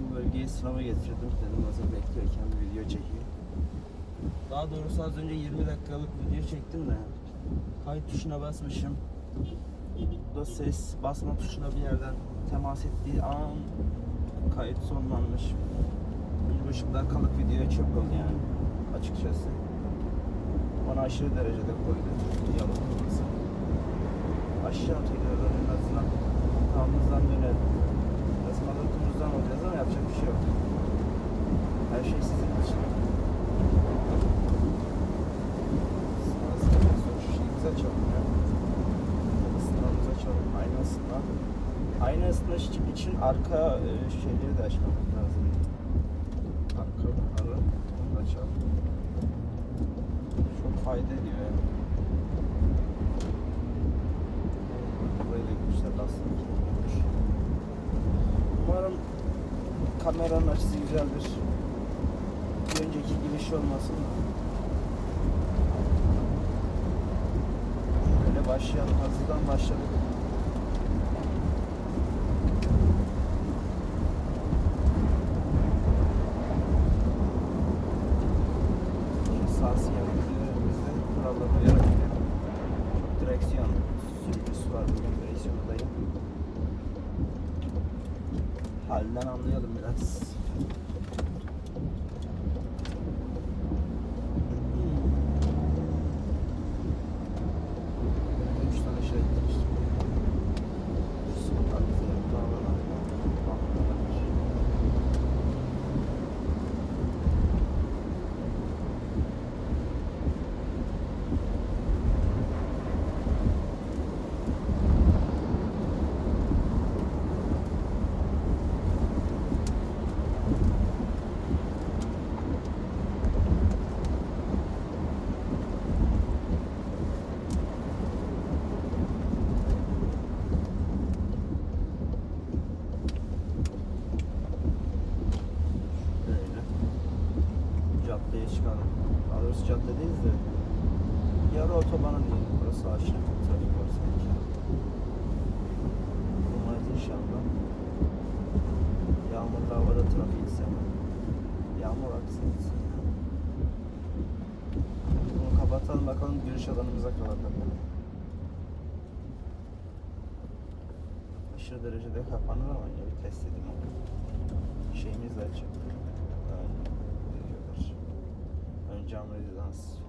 bu bölgeye sınava getirdim. Dedim hazır bekliyorken bir video çekeyim. Daha doğrusu az önce 20 dakikalık video çektim de kayıt tuşuna basmışım. Bu da ses basma tuşuna bir yerden temas ettiği an kayıt sonlanmış. Bir buçuk dakikalık video çok oldu yani açıkçası. Bana aşırı derecede koydu. Yalan olmasın. Aşağı tekrardan en azından tamamımızdan dönelim. Biraz mazotumuzdan olacağız ama yapacak bir şey yok. Her şey sizin için. Sınavımızı şu şeyimizi açalım ya. Sınavımızı açalım. Aynı ısıtma. Aynı ısıtma için, arka e, şeyleri de açmamız lazım. Arka arı. Açalım. Çok fayda ediyor yani. Burayı da gitmişler lastik. Umarım kameranın açısı güzeldir. Bir önceki gibi şey olmasın. Böyle başlayalım. Hazırdan başladık. Bugün direksiyondayım. Halinden anlayalım biraz. Doğrusu caddedeyiz de. Yarı otobanın diyelim. Burası aşağı. Trafik var sanki. Umarız inşallah. Yağmurlu havada trafiği sevmem. Yağmur aksın. Bunu kapatalım bakalım görüş alanımıza kadar bakalım. Aşırı derecede kapanır ama yine bir test edeyim. Şeyimiz de açık. já mais as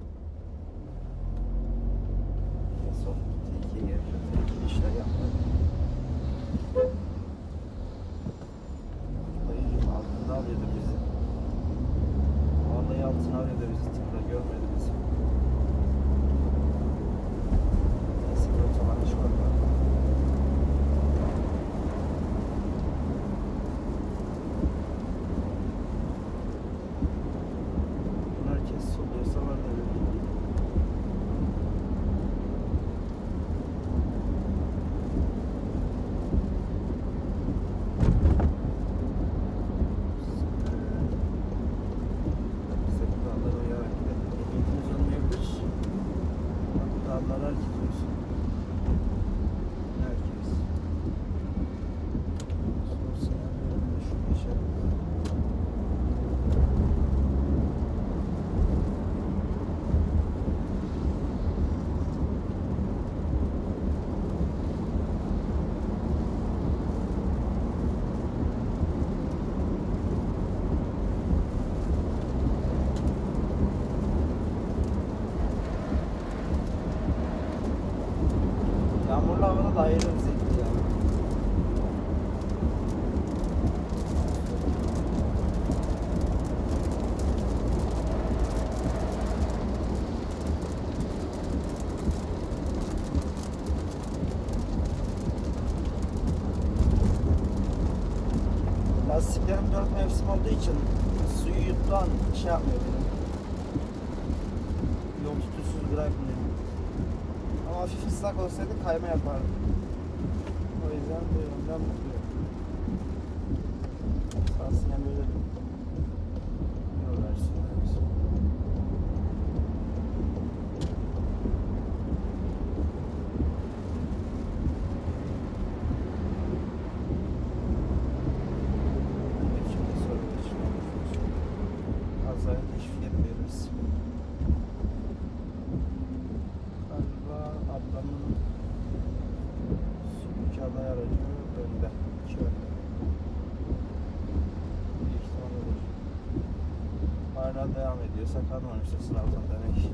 Ama bu dağlara Yağmurlu havada da bir zevkli ya. Lastiklerim dört mevsim olduğu için suyu yuttuğu an şey yapmıyor benim. Yol tutusuz bırakmıyor. Hafif ıslak olsaydı kayma yapardı. O yüzden bu yönden mutluyum. Sağ sinyal verelim. Yol versinler Devam ediyorsa kalmamıştır sınavdan demek.